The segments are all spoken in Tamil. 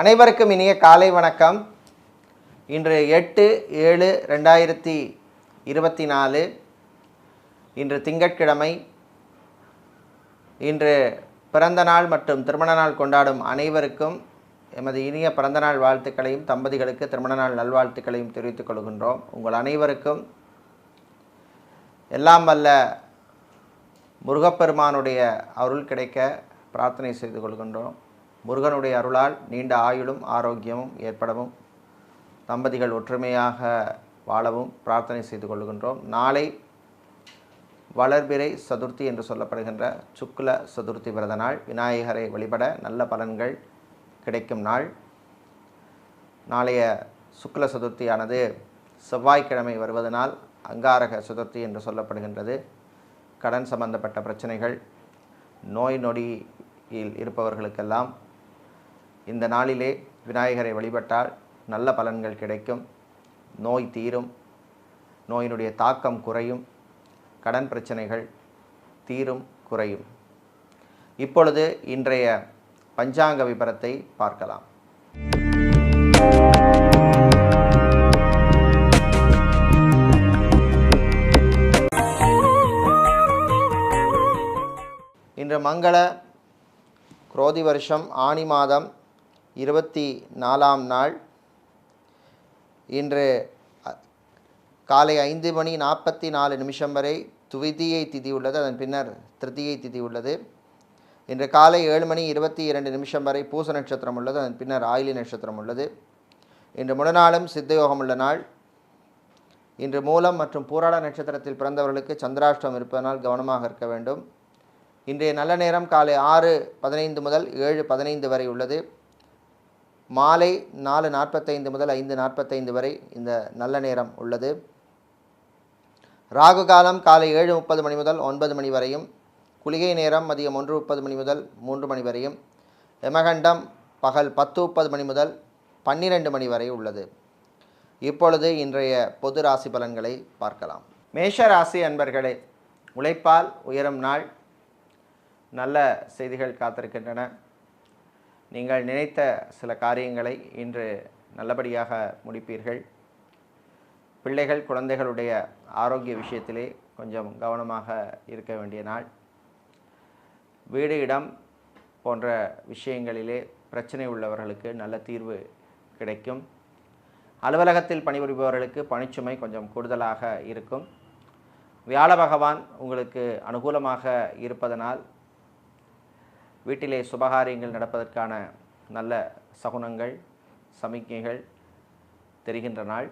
அனைவருக்கும் இனிய காலை வணக்கம். இன்று எட்டு ஏழு ரெண்டாயிரத்தி இருபத்தி நாலு. இன்று திங்கட்கிழமை. இன்று பிறந்த நாள் மற்றும் திருமண நாள் கொண்டாடும் அனைவருக்கும் எமது இனிய பிறந்தநாள் வாழ்த்துக்களையும் தம்பதிகளுக்கு திருமண நாள் நல்வாழ்த்துக்களையும் தெரிவித்துக் கொள்கின்றோம். உங்கள் அனைவருக்கும் எல்லாம் வல்ல முருகப்பெருமானுடைய அருள் கிடைக்க பிரார்த்தனை செய்து கொள்கின்றோம். முருகனுடைய அருளால் நீண்ட ஆயுளும் ஆரோக்கியமும் ஏற்படவும் தம்பதிகள் ஒற்றுமையாக வாழவும் பிரார்த்தனை செய்து கொள்கின்றோம் நாளை வளர்பிறை சதுர்த்தி என்று சொல்லப்படுகின்ற சுக்ல சதுர்த்தி விரத நாள். விநாயகரை வழிபட நல்ல பலன்கள் கிடைக்கும் நாள். நாளைய சுக்ல சதுர்த்தியானது செவ்வாய்க்கிழமை வருவதனால் அங்காரக சதுர்த்தி என்று சொல்லப்படுகின்றது. கடன் சம்பந்தப்பட்ட பிரச்சனைகள் நோய் நொடியில் இருப்பவர்களுக்கெல்லாம் இந்த நாளிலே விநாயகரை வழிபட்டால் நல்ல பலன்கள் கிடைக்கும். நோய் தீரும். நோயினுடைய தாக்கம் குறையும். கடன் பிரச்சனைகள் தீரும் குறையும். இப்பொழுது இன்றைய பஞ்சாங்க விபரத்தை பார்க்கலாம். இன்று மங்கள குரோதி வருஷம் ஆனி மாதம் இருபத்தி நாலாம் நாள். இன்று காலை ஐந்து மணி நாற்பத்தி நாலு நிமிஷம் வரை துவிதியை திதி உள்ளது அதன் பின்னர் திருதியை திதி உள்ளது. இன்று காலை ஏழு மணி இருபத்தி இரண்டு நிமிஷம் வரை பூச நட்சத்திரம் உள்ளது அதன் பின்னர் ஆயிலி நட்சத்திரம் உள்ளது. இன்று முழுநாளும் சித்தயோகம் உள்ள நாள். இன்று மூலம் மற்றும் பூராட நட்சத்திரத்தில் பிறந்தவர்களுக்கு சந்திராஷ்டம் இருப்பதனால் கவனமாக இருக்க வேண்டும். இன்றைய நல்ல நேரம் காலை ஆறு பதினைந்து முதல் ஏழு பதினைந்து வரை உள்ளது. மாலை நாலு நாற்பத்தைந்து முதல் ஐந்து நாற்பத்தைந்து வரை இந்த நல்ல நேரம் உள்ளது. ராகு காலம் காலை ஏழு முப்பது மணி முதல் ஒன்பது மணி வரையும் குளிகை நேரம் மதியம் ஒன்று முப்பது மணி முதல் மூன்று மணி வரையும் எமகண்டம் பகல் பத்து முப்பது மணி முதல் பன்னிரெண்டு மணி வரை உள்ளது. இப்பொழுது இன்றைய பொது ராசி பலன்களை பார்க்கலாம். மேஷ ராசி அன்பர்களே உழைப்பால் உயரும் நாள். நல்ல செய்திகள் காத்திருக்கின்றன. நீங்கள் நினைத்த சில காரியங்களை இன்று நல்லபடியாக முடிப்பீர்கள். பிள்ளைகள் குழந்தைகளுடைய ஆரோக்கிய விஷயத்திலே கொஞ்சம் கவனமாக இருக்க வேண்டிய நாள். வீடு இடம் போன்ற விஷயங்களிலே பிரச்சனை உள்ளவர்களுக்கு நல்ல தீர்வு கிடைக்கும். அலுவலகத்தில் பணிபுரிபவர்களுக்கு பணிச்சுமை கொஞ்சம் கூடுதலாக இருக்கும். வியாழ பகவான் உங்களுக்கு அனுகூலமாக இருப்பதனால் வீட்டிலே சுபகாரியங்கள் நடப்பதற்கான நல்ல சகுனங்கள் சமிக்ஞைகள் தெரிகின்ற நாள்.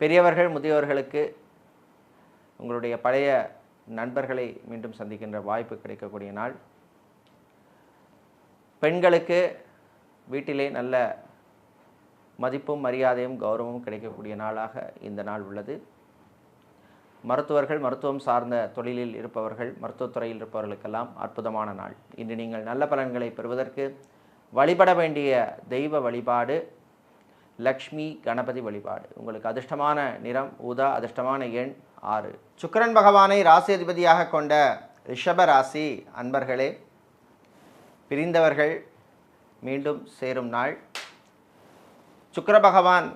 பெரியவர்கள் முதியவர்களுக்கு உங்களுடைய பழைய நண்பர்களை மீண்டும் சந்திக்கின்ற வாய்ப்பு கிடைக்கக்கூடிய நாள். பெண்களுக்கு வீட்டிலே நல்ல மதிப்பும் மரியாதையும் கௌரவமும் கிடைக்கக்கூடிய நாளாக இந்த நாள் உள்ளது. மருத்துவர்கள் மருத்துவம் சார்ந்த தொழிலில் இருப்பவர்கள் மருத்துவத்துறையில் இருப்பவர்களுக்கெல்லாம் அற்புதமான நாள். இன்று நீங்கள் நல்ல பலன்களை பெறுவதற்கு வழிபட வேண்டிய தெய்வ வழிபாடு லக்ஷ்மி கணபதி வழிபாடு. உங்களுக்கு அதிர்ஷ்டமான நிறம் ஊதா அதிர்ஷ்டமான எண் ஆறு. சுக்கிரன் பகவானை ராசி அதிபதியாக கொண்ட ரிஷப ராசி அன்பர்களே பிரிந்தவர்கள் மீண்டும் சேரும் நாள். சுக்கர பகவான்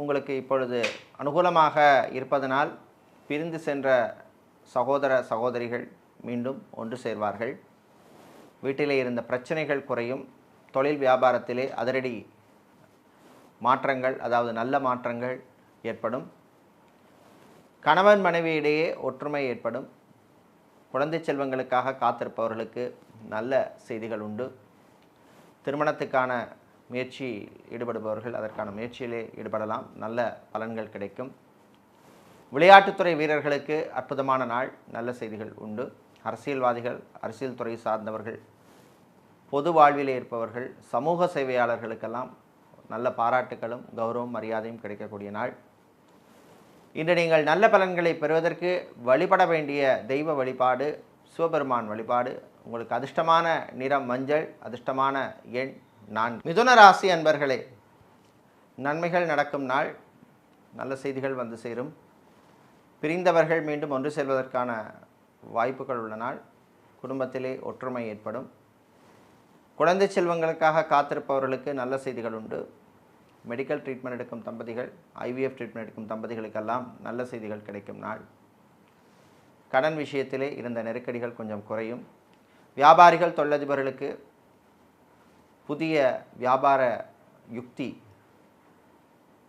உங்களுக்கு இப்பொழுது அனுகூலமாக இருப்பதனால் பிரிந்து சென்ற சகோதர சகோதரிகள் மீண்டும் ஒன்று சேர்வார்கள். வீட்டிலே இருந்த பிரச்சனைகள் குறையும். தொழில் வியாபாரத்திலே அதிரடி மாற்றங்கள் அதாவது நல்ல மாற்றங்கள் ஏற்படும். கணவன் மனைவியிடையே ஒற்றுமை ஏற்படும். குழந்தை செல்வங்களுக்காக காத்திருப்பவர்களுக்கு நல்ல செய்திகள் உண்டு. திருமணத்துக்கான முயற்சி ஈடுபடுபவர்கள் அதற்கான முயற்சியிலே ஈடுபடலாம். நல்ல பலன்கள் கிடைக்கும். விளையாட்டுத்துறை வீரர்களுக்கு அற்புதமான நாள். நல்ல செய்திகள் உண்டு. அரசியல்வாதிகள் அரசியல் துறை சார்ந்தவர்கள் பொது வாழ்விலே இருப்பவர்கள் சமூக சேவையாளர்களுக்கெல்லாம் நல்ல பாராட்டுகளும் கௌரவம் மரியாதையும் கிடைக்கக்கூடிய நாள். இன்று நீங்கள் நல்ல பலன்களை பெறுவதற்கு வழிபட வேண்டிய தெய்வ வழிபாடு சிவபெருமான் வழிபாடு உங்களுக்கு அதிர்ஷ்டமான நிறம் மஞ்சள் அதிர்ஷ்டமான எண் நான் மிதுன ராசி அன்பர்களே நன்மைகள் நடக்கும் நாள். நல்ல செய்திகள் வந்து சேரும். பிரிந்தவர்கள் மீண்டும் ஒன்று செல்வதற்கான வாய்ப்புகள் உள்ள நாள் குடும்பத்திலே ஒற்றுமை ஏற்படும். குழந்தை செல்வங்களுக்காக காத்திருப்பவர்களுக்கு நல்ல செய்திகள் உண்டு. மெடிக்கல் ட்ரீட்மெண்ட் எடுக்கும் தம்பதிகள் ஐவிஎஃப் ட்ரீட்மெண்ட் எடுக்கும் தம்பதிகளுக்கெல்லாம் நல்ல செய்திகள் கிடைக்கும் நாள். கடன் விஷயத்திலே இருந்த நெருக்கடிகள் கொஞ்சம் குறையும். வியாபாரிகள் தொழிலதிபர்களுக்கு புதிய வியாபார யுக்தி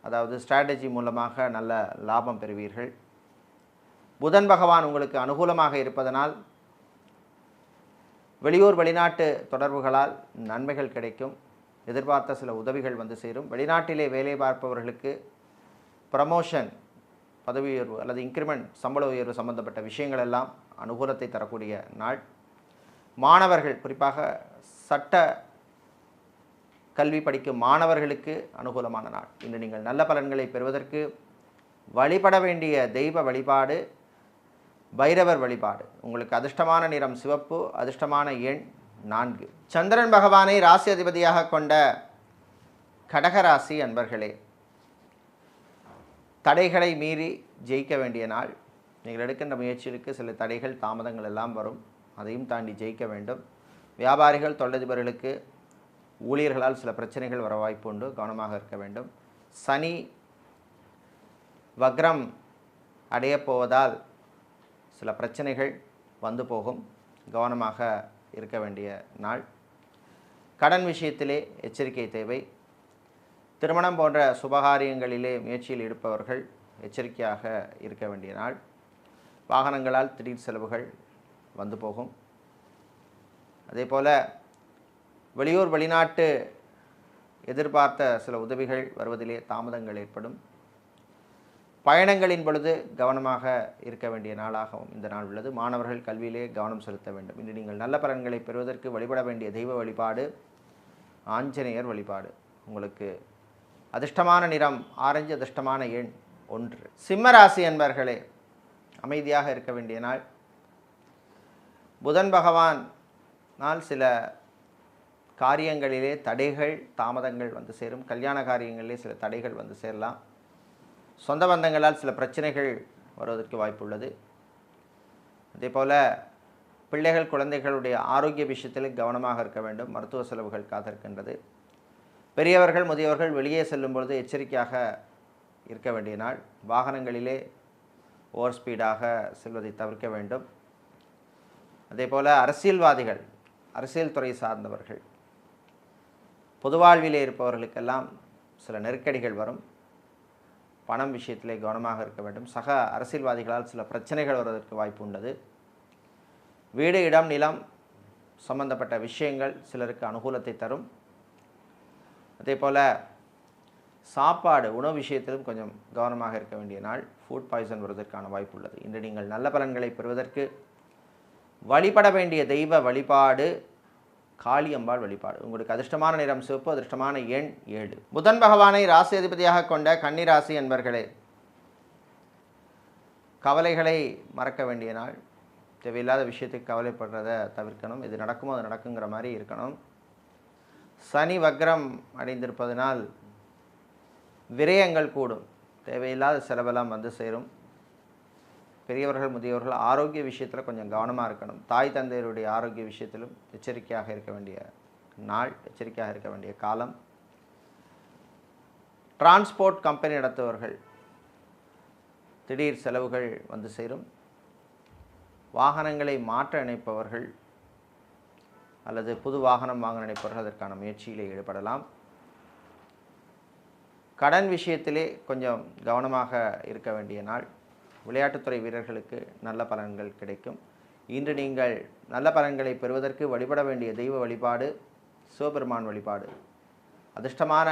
அதாவது ஸ்ட்ராட்டஜி மூலமாக நல்ல லாபம் பெறுவீர்கள். புதன் பகவான் உங்களுக்கு அனுகூலமாக இருப்பதனால் வெளியூர் வெளிநாட்டு தொடர்புகளால் நன்மைகள் கிடைக்கும். எதிர்பார்த்த சில உதவிகள் வந்து சேரும். வெளிநாட்டிலே வேலை பார்ப்பவர்களுக்கு ப்ரமோஷன் பதவி உயர்வு அல்லது இன்க்ரிமெண்ட் சம்பள உயர்வு சம்பந்தப்பட்ட விஷயங்கள் எல்லாம் அனுகூலத்தை தரக்கூடிய நாள். மாணவர்கள் குறிப்பாக சட்ட கல்வி படிக்கும் மாணவர்களுக்கு அனுகூலமான நாள். இன்று நீங்கள் நல்ல பலன்களை பெறுவதற்கு வழிபட வேண்டிய தெய்வ வழிபாடு பைரவர் வழிபாடு. உங்களுக்கு அதிர்ஷ்டமான நிறம் சிவப்பு அதிர்ஷ்டமான எண் நான்கு. சந்திரன் பகவானை ராசி அதிபதியாக கொண்ட கடகராசி அன்பர்களே தடைகளை மீறி ஜெயிக்க வேண்டிய நாள். நீங்கள் எடுக்கின்ற முயற்சிகளுக்கு சில தடைகள் தாமதங்கள் எல்லாம் வரும். அதையும் தாண்டி ஜெயிக்க வேண்டும். வியாபாரிகள் தொழிலதிபர்களுக்கு ஊழியர்களால் சில பிரச்சனைகள் வர வாய்ப்பு உண்டு. கவனமாக இருக்க வேண்டும். சனி வக்ரம் அடையப் போவதால் சில பிரச்சனைகள் வந்து போகும். கவனமாக இருக்க வேண்டிய நாள். கடன் விஷயத்திலே எச்சரிக்கை தேவை. திருமணம் போன்ற சுபகாரியங்களிலே முயற்சியில் இருப்பவர்கள் எச்சரிக்கையாக இருக்க வேண்டிய நாள். வாகனங்களால் திடீர் செலவுகள் வந்து போகும். அதே போல் வெளியூர் வெளிநாட்டு எதிர்பார்த்த சில உதவிகள் வருவதிலே தாமதங்கள் ஏற்படும். பயணங்களின் பொழுது கவனமாக இருக்க வேண்டிய நாளாகவும் இந்த நாள் உள்ளது. மாணவர்கள் கல்வியிலே கவனம் செலுத்த வேண்டும். இன்று நீங்கள் நல்ல பலன்களை பெறுவதற்கு வழிபட வேண்டிய தெய்வ வழிபாடு ஆஞ்சநேயர் வழிபாடு. உங்களுக்கு அதிர்ஷ்டமான நிறம் ஆரஞ்சு அதிர்ஷ்டமான எண் ஒன்று. சிம்மராசி என்பர்களே அமைதியாக இருக்க வேண்டிய நாள். புதன் பகவான் நாள் சில காரியங்களிலே தடைகள் தாமதங்கள் வந்து சேரும். கல்யாண காரியங்களிலே சில தடைகள் வந்து சேரலாம். சொந்த பந்தங்களால் சில பிரச்சனைகள் வருவதற்கு வாய்ப்புள்ளது. அதே போல் பிள்ளைகள் குழந்தைகளுடைய ஆரோக்கிய விஷயத்தில் கவனமாக இருக்க வேண்டும். மருத்துவ செலவுகள் காத்திருக்கின்றது. பெரியவர்கள் முதியவர்கள் வெளியே செல்லும் பொழுது எச்சரிக்கையாக இருக்க வேண்டிய நாள். வாகனங்களிலே ஓவர் ஸ்பீடாக செல்வதை தவிர்க்க வேண்டும். அதே போல் அரசியல்வாதிகள் அரசியல் துறை சார்ந்தவர்கள் பொதுவாழ்விலே இருப்பவர்களுக்கெல்லாம் சில நெருக்கடிகள் வரும். பணம் விஷயத்திலே கவனமாக இருக்க வேண்டும். சக அரசியல்வாதிகளால் சில பிரச்சனைகள் வருவதற்கு வாய்ப்பு உள்ளது. வீடு இடம் நிலம் சம்பந்தப்பட்ட விஷயங்கள் சிலருக்கு அனுகூலத்தை தரும். அதே போல் சாப்பாடு உணவு விஷயத்திலும் கொஞ்சம் கவனமாக இருக்க வேண்டிய நாள். ஃபுட் பாய்சன் வருவதற்கான வாய்ப்பு உள்ளது. இன்று நீங்கள் நல்ல பலன்களை பெறுவதற்கு வழிபட வேண்டிய தெய்வ வழிபாடு காளியம்பாள் வழிபாடு. உங்களுக்கு அதிர்ஷ்டமான நிறம் சிவப்பு அதிர்ஷ்டமான எண் ஏழு. புதன் பகவானை ராசி அதிபதியாக கொண்ட கன்னிராசி என்பர்களே கவலைகளை மறக்க வேண்டிய நாள். தேவையில்லாத விஷயத்துக்கு கவலைப்படுறதை தவிர்க்கணும். இது நடக்குமோ அது நடக்குங்கிற மாதிரி இருக்கணும். சனி வக்ரம் அடைந்திருப்பதனால் விரயங்கள் கூடும். தேவையில்லாத செலவெல்லாம் வந்து சேரும். பெரியவர்கள் முதியவர்கள் ஆரோக்கிய விஷயத்தில் கொஞ்சம் கவனமாக இருக்கணும். தாய் தந்தையருடைய ஆரோக்கிய விஷயத்திலும் எச்சரிக்கையாக இருக்க வேண்டிய நாள் எச்சரிக்கையாக இருக்க வேண்டிய காலம். டிரான்ஸ்போர்ட் கம்பெனி நடத்துபவர்கள் திடீர் செலவுகள் வந்து சேரும். வாகனங்களை மாற்ற நினைப்பவர்கள் அல்லது புது வாகனம் வாங்க நினைப்பவர்கள் அதற்கான முயற்சியில் ஈடுபடலாம். கடன் விஷயத்திலே கொஞ்சம் கவனமாக இருக்க வேண்டிய நாள். விளையாட்டுத்துறை வீரர்களுக்கு நல்ல பலன்கள் கிடைக்கும். இன்று நீங்கள் நல்ல பலன்களை பெறுவதற்கு வழிபட வேண்டிய தெய்வ வழிபாடு சிவபெருமான் வழிபாடு. அதிர்ஷ்டமான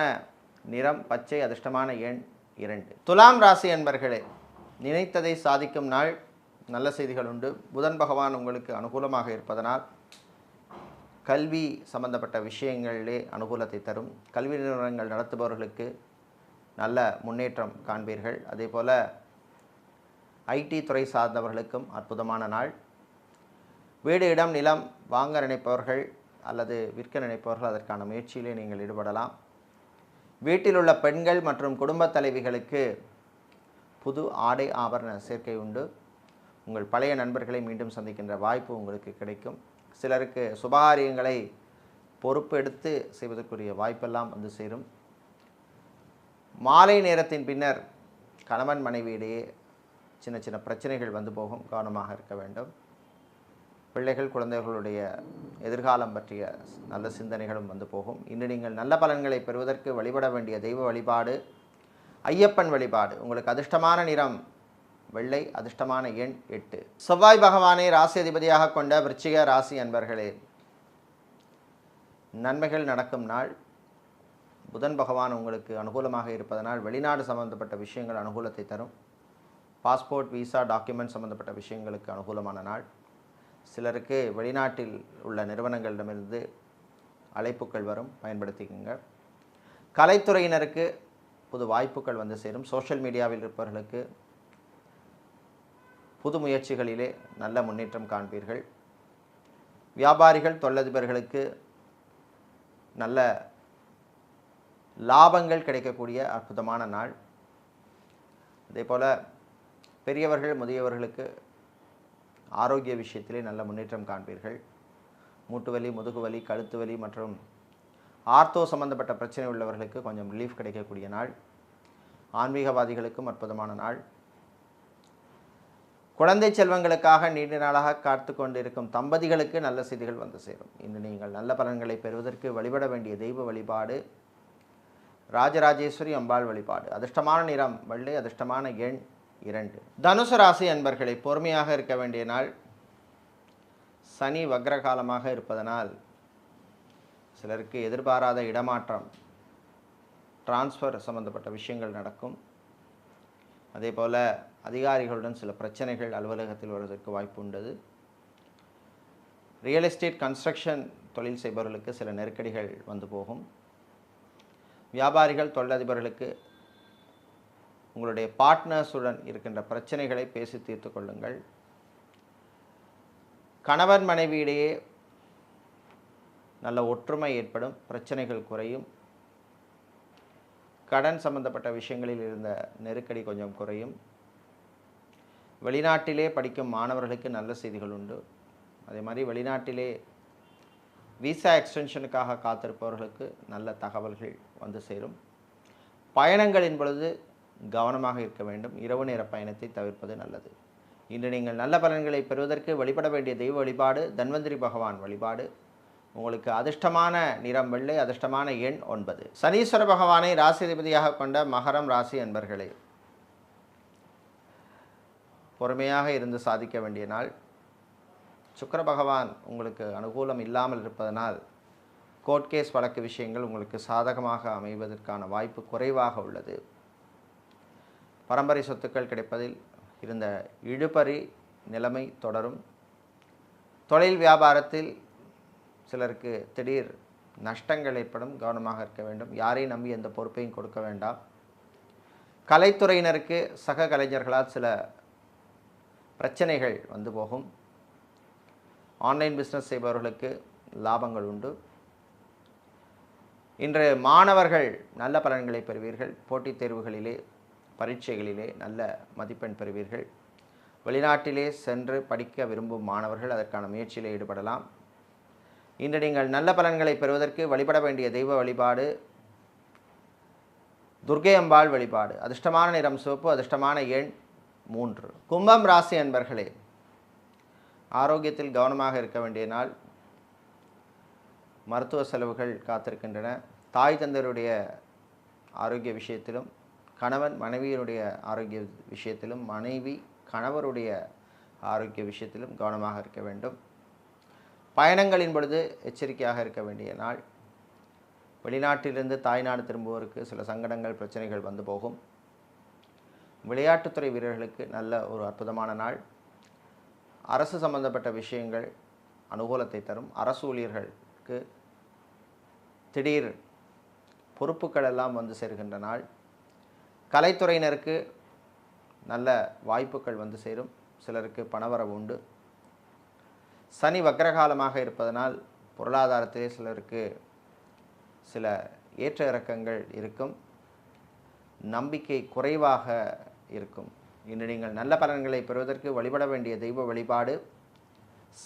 நிறம் பச்சை அதிர்ஷ்டமான எண் இரண்டு. துலாம் ராசி என்பர்களே நினைத்ததை சாதிக்கும் நாள். நல்ல செய்திகள் உண்டு. புதன் பகவான் உங்களுக்கு அனுகூலமாக இருப்பதனால் கல்வி சம்பந்தப்பட்ட விஷயங்களிலே அனுகூலத்தை தரும். கல்வி நிறுவனங்கள் நடத்துபவர்களுக்கு நல்ல முன்னேற்றம் காண்பீர்கள். அதே போல் ஐடி துறை சார்ந்தவர்களுக்கும் அற்புதமான நாள். வீடு இடம் நிலம் வாங்க நினைப்பவர்கள் அல்லது விற்க நினைப்பவர்கள் அதற்கான முயற்சியிலே நீங்கள் ஈடுபடலாம். வீட்டில் உள்ள பெண்கள் மற்றும் குடும்பத் தலைவிகளுக்கு புது ஆடை ஆபரண சேர்க்கை உண்டு. உங்கள் பழைய நண்பர்களை மீண்டும் சந்திக்கின்ற வாய்ப்பு உங்களுக்கு கிடைக்கும். சிலருக்கு சுபகாரியங்களை பொறுப்பு எடுத்து செய்வதற்குரிய வாய்ப்பெல்லாம் வந்து சேரும். மாலை நேரத்தின் பின்னர் கணவன் மனைவியிடையே சின்ன சின்ன பிரச்சனைகள் வந்து போகும் கவனமாக இருக்க வேண்டும். பிள்ளைகள் குழந்தைகளுடைய எதிர்காலம் பற்றிய நல்ல சிந்தனைகளும் வந்து போகும். இன்று நீங்கள் நல்ல பலன்களை பெறுவதற்கு வழிபட வேண்டிய தெய்வ வழிபாடு ஐயப்பன் வழிபாடு. உங்களுக்கு அதிர்ஷ்டமான நிறம் வெள்ளை அதிர்ஷ்டமான எண் எட்டு. செவ்வாய் பகவானை ராசி அதிபதியாக கொண்ட விருச்சிக ராசி அன்பர்களே நன்மைகள் நடக்கும் நாள். புதன் பகவான் உங்களுக்கு அனுகூலமாக இருப்பதனால் வெளிநாடு சம்பந்தப்பட்ட விஷயங்கள் அனுகூலத்தை தரும். பாஸ்போர்ட் விசா டாக்குமெண்ட் சம்பந்தப்பட்ட விஷயங்களுக்கு அனுகூலமான நாள். சிலருக்கு வெளிநாட்டில் உள்ள நிறுவனங்களிடமிருந்து அழைப்புகள் வரும். பயன்படுத்திக்கோங்க. கலைத்துறையினருக்கு புது வாய்ப்புகள் வந்து சேரும். சோஷியல் மீடியாவில் இருப்பவர்களுக்கு புது முயற்சிகளிலே நல்ல முன்னேற்றம் காண்பீர்கள். வியாபாரிகள் தொழிலதிபர்களுக்கு நல்ல லாபங்கள் கிடைக்கக்கூடிய அற்புதமான நாள். அதே போல் பெரியவர்கள் முதியவர்களுக்கு ஆரோக்கிய விஷயத்திலே நல்ல முன்னேற்றம் காண்பீர்கள். மூட்டு வலி முதுகு வலி கழுத்து வலி மற்றும் ஆர்த்தோ சம்பந்தப்பட்ட பிரச்சனை உள்ளவர்களுக்கு கொஞ்சம் ரிலீஃப் கிடைக்கக்கூடிய நாள். ஆன்மீகவாதிகளுக்கும் அற்புதமான நாள். குழந்தை செல்வங்களுக்காக நீண்ட நாளாக காத்து கொண்டிருக்கும் தம்பதிகளுக்கு நல்ல செய்திகள் வந்து சேரும். இன்று நீங்கள் நல்ல பலன்களை பெறுவதற்கு வழிபட வேண்டிய தெய்வ வழிபாடு ராஜராஜேஸ்வரி அம்பாள் வழிபாடு. அதிர்ஷ்டமான நிறம் வெள்ளை அதிர்ஷ்டமான எண் இரண்டு. தனுசு ராசி அன்பர்களை பொறுமையாக இருக்க வேண்டிய நாள் சனி வக்ரகாலமாக இருப்பதனால் சிலருக்கு எதிர்பாராத இடமாற்றம் டிரான்ஸ்ஃபர் சம்பந்தப்பட்ட விஷயங்கள் நடக்கும். அதே போல் அதிகாரிகளுடன் சில பிரச்சனைகள் அலுவலகத்தில் வருவதற்கு வாய்ப்பு உண்டது. ரியல் எஸ்டேட் கன்ஸ்ட்ரக்ஷன் தொழில் செய்பவர்களுக்கு சில நெருக்கடிகள் வந்து போகும். வியாபாரிகள் தொழிலதிபர்களுக்கு உங்களுடைய பார்ட்னர்ஸுடன் இருக்கின்ற பிரச்சனைகளை பேசி தீர்த்து கொள்ளுங்கள். கணவன் மனைவியிடையே நல்ல ஒற்றுமை ஏற்படும் பிரச்சனைகள் குறையும். கடன் சம்பந்தப்பட்ட விஷயங்களில் இருந்த நெருக்கடி கொஞ்சம் குறையும். வெளிநாட்டிலே படிக்கும் மாணவர்களுக்கு நல்ல செய்திகள் உண்டு. அதே மாதிரி வெளிநாட்டிலே விசா எக்ஸ்டென்ஷனுக்காக காத்திருப்பவர்களுக்கு நல்ல தகவல்கள் வந்து சேரும். பயணங்களின் பொழுது கவனமாக இருக்க வேண்டும். இரவு நேர பயணத்தை தவிர்ப்பது நல்லது. இன்று நீங்கள் நல்ல பலன்களை பெறுவதற்கு வழிபட வேண்டிய தெய்வ வழிபாடு தன்வந்திரி பகவான் வழிபாடு. உங்களுக்கு அதிர்ஷ்டமான நிறம் வெள்ளை அதிர்ஷ்டமான எண் ஒன்பது. சனீஸ்வர பகவானை ராசிதிபதியாக கொண்ட மகரம் ராசி அன்பர்களே பொறுமையாக இருந்து சாதிக்க வேண்டிய நாள். சுக்கர பகவான் உங்களுக்கு அனுகூலம் இல்லாமல் இருப்பதனால் கோர்ட் கேஸ் வழக்கு விஷயங்கள் உங்களுக்கு சாதகமாக அமைவதற்கான வாய்ப்பு குறைவாக உள்ளது. பரம்பரை சொத்துக்கள் கிடைப்பதில் இருந்த இழுபறி நிலைமை தொடரும். தொழில் வியாபாரத்தில் சிலருக்கு திடீர் நஷ்டங்கள் ஏற்படும் கவனமாக இருக்க வேண்டும். யாரையும் நம்பி எந்த பொறுப்பையும் கொடுக்க வேண்டாம். கலைத்துறையினருக்கு சக கலைஞர்களால் சில பிரச்சனைகள் வந்து போகும். ஆன்லைன் பிஸ்னஸ் செய்பவர்களுக்கு லாபங்கள் உண்டு. இன்று மாணவர்கள் நல்ல பலன்களை பெறுவீர்கள். போட்டித் தேர்வுகளிலே பரீட்சைகளிலே நல்ல மதிப்பெண் பெறுவீர்கள். வெளிநாட்டிலே சென்று படிக்க விரும்பும் மாணவர்கள் அதற்கான முயற்சியில் ஈடுபடலாம். இன்று நீங்கள் நல்ல பலன்களை பெறுவதற்கு வழிபட வேண்டிய தெய்வ வழிபாடு துர்க்கை அம்பாள் வழிபாடு அதிர்ஷ்டமான நிறம் சிவப்பு அதிர்ஷ்டமான எண் மூன்று. கும்பம் ராசி அன்பர்களே ஆரோக்கியத்தில் கவனமாக இருக்க வேண்டிய நாள். மருத்துவ செலவுகள் காத்திருக்கின்றன. தாய் தந்தருடைய ஆரோக்கிய விஷயத்திலும் கணவன் மனைவியினுடைய ஆரோக்கிய விஷயத்திலும் மனைவி கணவருடைய ஆரோக்கிய விஷயத்திலும் கவனமாக இருக்க வேண்டும். பயணங்களின் பொழுது எச்சரிக்கையாக இருக்க வேண்டிய நாள். வெளிநாட்டிலிருந்து தாய்நாடு திரும்புவோருக்கு சில சங்கடங்கள் பிரச்சனைகள் வந்து போகும். விளையாட்டுத்துறை வீரர்களுக்கு நல்ல ஒரு அற்புதமான நாள். அரசு சம்பந்தப்பட்ட விஷயங்கள் அனுகூலத்தை தரும். அரசு ஊழியர்களுக்கு திடீர் பொறுப்புகள் எல்லாம் வந்து சேர்கின்ற நாள். கலைத்துறையினருக்கு நல்ல வாய்ப்புகள் வந்து சேரும். சிலருக்கு பணவரவு உண்டு. சனி வக்ரகாலமாக இருப்பதனால் பொருளாதாரத்திலே சிலருக்கு சில ஏற்ற இறக்கங்கள் இருக்கும். நம்பிக்கை குறைவாக இருக்கும். இன்று நீங்கள் நல்ல பலன்களை பெறுவதற்கு வழிபட வேண்டிய தெய்வ வழிபாடு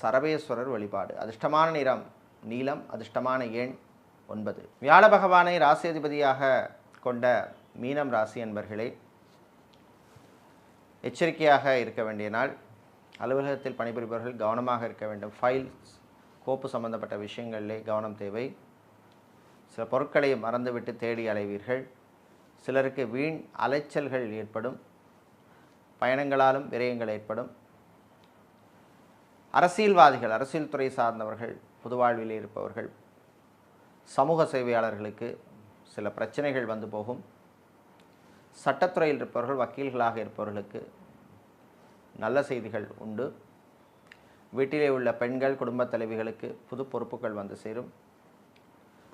சரவேஸ்வரர் வழிபாடு. அதிர்ஷ்டமான நிறம் நீலம் அதிர்ஷ்டமான எண் ஒன்பது. வியாழ பகவானை ராசியதிபதியாக கொண்ட மீனம் ராசி என்பர்களே எச்சரிக்கையாக இருக்க வேண்டிய நாள். அலுவலகத்தில் பணிபுரிபவர்கள் கவனமாக இருக்க வேண்டும். ஃபைல்ஸ் கோப்பு சம்பந்தப்பட்ட விஷயங்களிலே கவனம் தேவை. சில பொருட்களை மறந்துவிட்டு தேடி அலைவீர்கள். சிலருக்கு வீண் அலைச்சல்கள் ஏற்படும். பயணங்களாலும் விரயங்கள் ஏற்படும். அரசியல்வாதிகள் அரசியல் துறை சார்ந்தவர்கள் பொதுவாழ்வில் இருப்பவர்கள் சமூக சேவையாளர்களுக்கு சில பிரச்சனைகள் வந்து போகும். சட்டத்துறையில் இருப்பவர்கள் வக்கீல்களாக இருப்பவர்களுக்கு நல்ல செய்திகள் உண்டு. வீட்டிலே உள்ள பெண்கள் குடும்பத் தலைவிகளுக்கு புது பொறுப்புகள் வந்து சேரும்.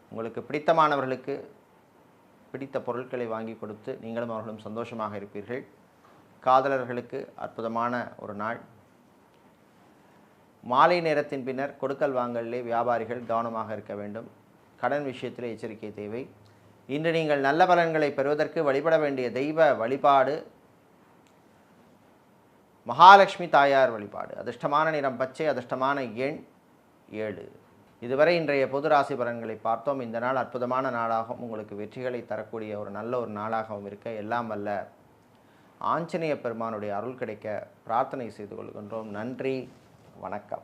உங்களுக்கு பிடித்தமானவர்களுக்கு பிடித்த பொருட்களை வாங்கி கொடுத்து நீங்களும் அவர்களும் சந்தோஷமாக இருப்பீர்கள். காதலர்களுக்கு அற்புதமான ஒரு நாள். மாலை நேரத்தின் பின்னர் கொடுக்கல் வாங்கலிலே வியாபாரிகள் கவனமாக இருக்க வேண்டும். கடன் விஷயத்தில் எச்சரிக்கை தேவை. இன்று நீங்கள் நல்ல பலன்களை பெறுவதற்கு வழிபட வேண்டிய தெய்வ வழிபாடு மகாலட்சுமி தாயார் வழிபாடு. அதிர்ஷ்டமான நிறம் பச்சை அதிர்ஷ்டமான எண் ஏழு. இதுவரை இன்றைய பொது ராசி பலன்களை பார்த்தோம். இந்த நாள் அற்புதமான நாளாகவும் உங்களுக்கு வெற்றிகளை தரக்கூடிய ஒரு நல்ல ஒரு நாளாகவும் இருக்க எல்லாம் வல்ல. ஆஞ்சநேய பெருமானுடைய அருள் கிடைக்க பிரார்த்தனை செய்து கொள்கின்றோம். நன்றி வணக்கம்.